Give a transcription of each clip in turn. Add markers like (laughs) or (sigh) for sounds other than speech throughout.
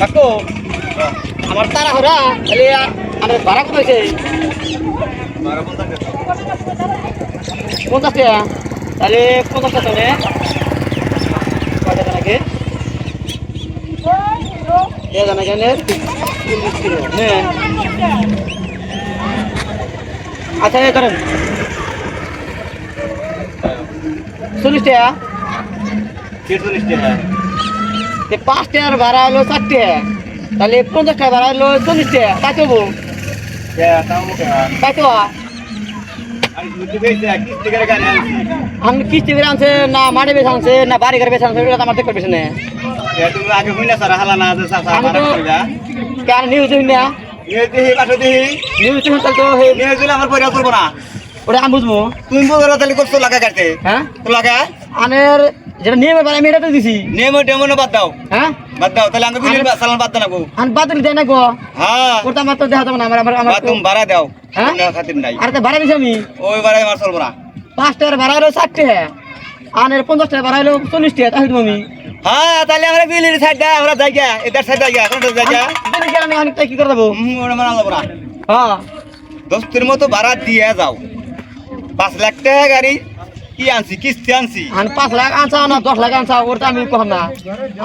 কাকু, আমার তারা হরা তাহলে আমার ভাড়া কত হয়েছে পঞ্চাশ টাকা। তাহলে পঞ্চাশ টাকা তাহলে কয় টাকা কেন চল্লিশ কিলো হ্যাঁ আচ্ছা এ করেন চল্লিশ টাকা। ছেচল্লিশ টাকা। পাঁচ টাকার ভাড়া হলো চার টাকা তাহলে পঞ্চাশ টাকা ভাড়া হলো চল্লিশ টাকা তাই তো বউ? তাই তো? আমি কিস্তি করে আনছি। করে না মাঠে বেছে আনছে না বাড়ি ঘরে বেছে আনছে আমার দেখতে পেয়েছে না। কেন নিউজ না? নিয়ে দিহি পাঠো দিহি নিউজ তাহলে তো হে আমার পয়সা করব না। ওটা আমি বুঝব। তুমি বলো তাহলে করছ লাগা কাটতে? হ্যাঁ? লাগা আনের যেটা নিয়মের বাড়ি আমি এটা তো দিছি নিয়ম টেমন বাদ দাও। হ্যাঁ? বাদ দাও তাহলে আমাকে বিলের সালান বাদ দাও না গো। আমি বাতিল দেয় না গো? হ্যাঁ। ওটা আমার তো দেখা যাবে না আমার আমার আমার বাদ তুমি ভাড়া দাও। হ্যাঁ? না খাতির নাই। আর তো ভাড়া দিছি আমি। ওই ভাড়া আমার চলবো না। পাঁচ টাকার ভাড়া হলো ষাট টাকা। আনের পঞ্চাশ টাকা ভাড়া হলো চল্লিশ টাকা তাই তুমি। হ্যাঁ তাহলে আমরা বিলের সাইড দা আমরা যাই গা এটার সাইড যাই গা কোনটা যাই গা আমি আমি অনেকটা কি করে দেবো? হুম ওটা মানা যাব না। হ্যাঁ। দোস্তের মতো ভাড়া দিয়ে যাও। পাঁচ লাখ টাকা গাড়ি কি আনছি? কিস্তি আনছি? আন পাঁচ লাখ আনছা না দশ লাখ আনছা ওটা আমি কম না।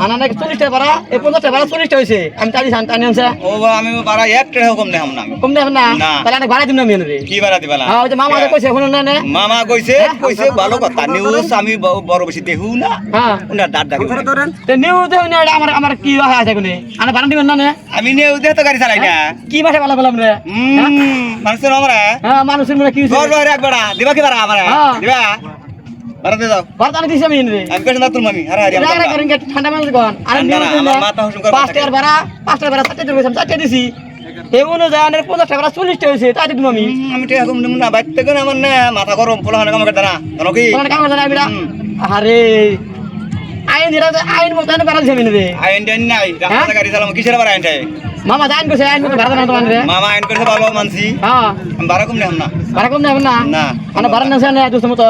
আনা নাকি চল্লিশ টাকা ভাড়া? এই পঞ্চাশ টাকা ভাড়া চল্লিশ টাকা হয়েছে আমি চালিশ আন টানি আনছে। ও আমি ভাড়া এক টাকা কম নেহাম না কম দেখেন না? না। তাহলে অনেক ভাড়া দিন না মেয়ে রে কি ভাড়া দিবা না? হ্যাঁ যে মামা কইছে শুনুন না না। মামা কইছে হ্যাঁ? কইছে ভালো কথা। নিউজ আমি বড় বেশি দেখু না। হ্যাঁ। উনার দাঁত ডাকি তো নিউ দেখুন না, আমার আমার কি হয় আছে কোনে আনা ভাড়া দিবেন না না। আমি নিউজ দেখে তো গাড়ি চালাই না। কি ভাষা বলা বললাম রে? হ্যাঁ? মানুষের আমরা হ্যাঁ মানুষের মনে কি ঘর বাইরে এক দিবা কি ভাড়া আমার? হ্যাঁ। দিবা? ভাড়া দিয়ে দাও ভাড়া দিছি আমি রে আমি না তোর মামি করেন ঠান্ডা মানুষ কোন। আর দিন মাথা হুসুম করে টাকার ভাড়া টাকার ভাড়া দিছি। আনের টাকা টাকা তাই দিম আমি। আমি টাকা কম না বাইতে করে আমার না মাথা গরম পোলা হানা কাম করতে না জানো কি? তোমার কাম করতে না বিরা আরে আইন এরা আইন মতো আইন ভাড়া রে আইন টাইন নাই রাস্তা গাড়ি চালাম কিসের আইন মামা জাইন করছে আইন মতো ভাড়া দেন তোমার মামা আইন করছে ভালো মানছি। হ্যাঁ। ভাড়া কম নেহাম না। ভাড়া কম দেবেন না? না। মানে ভাড়া নেছে না দোস্ত মতো।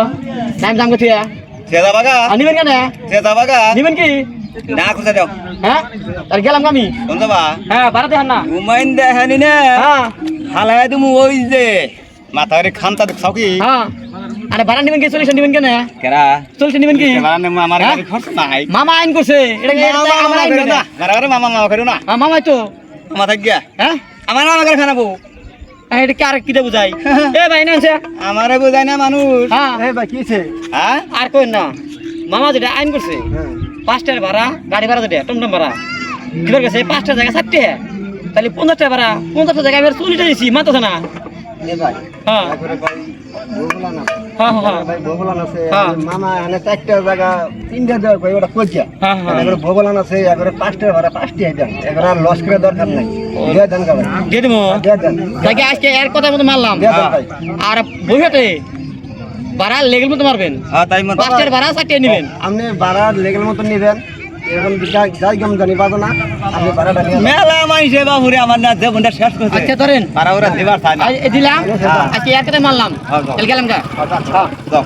টাইম দাম করছি সেদা বাগা? আর নিবেন কেন? সেদা বাগা? নিবেন কি? না খুঁজে দাও। হ্যাঁ? তার গেলাম আমি? কোন যাবা হ্যাঁ ভাড়া দেখান না। ঘুমাইন দেখানি না। হ্যাঁ। হালাই তুমি ওই যে। মাথারে খানটা দেখছাও কি? হ্যাঁ। আরে ভাড়া নিবেন কি? চল্লিশ নিবেন কেন? কেরা? চল্লিশ নিবেন কি? ভাড়া নেব আমার হ্যাঁ? গাড়ি খরচ নাই। মামা আইন করছে। এটা মামা আমার আইন না। না মামা মামা করো না। হ্যাঁ মামাই তো। মামা থাক গিয়া হ্যাঁ? আমার মামা করে খানাবো। হ্যাঁ, এটা কি আর কিটা বুঝাই? (laughs) এ ভাই না আমারে বোঝায় না মানুষ। হ্যাঁ। ভাই কিছে হ্যাঁ? আর কই না। মামা যেটা আইন করছে পাঁচটার ভাড়া গাড়ি ভাড়া যেটা টমটম ভাড়া। গেছে পাঁচটা জায়গা চারটে তাহলে পঞ্চাশটা ভাড়া পঞ্চাশটা জায়গায় এবার চল্লিশটা দিছি মাত্র না। হ্যাঁ। হ্যাঁ হ্যাঁ। হ্যাঁ ভগবান আছে হ্যাঁ। মামা এখানে চারটা জায়গা তিনটা দেওয়া কই ওটা কইয়া হ্যাঁ হ্যাঁ। এবারে ভগবান আছে এবারে পাঁচটা ভাড়া পাঁচটি দেন এবারে আর লস করে দরকার নাই। দিয়ে দেন কাবে দিয়ে দেবো। দিয়ে দেন। তাকে আজকে এর কথা মতো মারলাম। দিয়ে দেন ভাই। আর বইহাটে ভাড়া লেগেল মতো মারবেন। হ্যাঁ তাই মত। পাঁচটার ভাড়া চারটে নেবেন। আপনি ভাড়া লেগেল মতো নিবেন। এরকম যাই গম জানি পাবো না। আপনি ভাড়াটা। মেলা মাইছে বাবুরে আমার না জীবনটা শেষ করছে। আচ্ছা ধরেন। ভাড়া ওরা দেবার চায় না। দিলাম। হ্যাঁ। আজকে মারলাম। হ্যাঁ, গেলাম গা। যাও।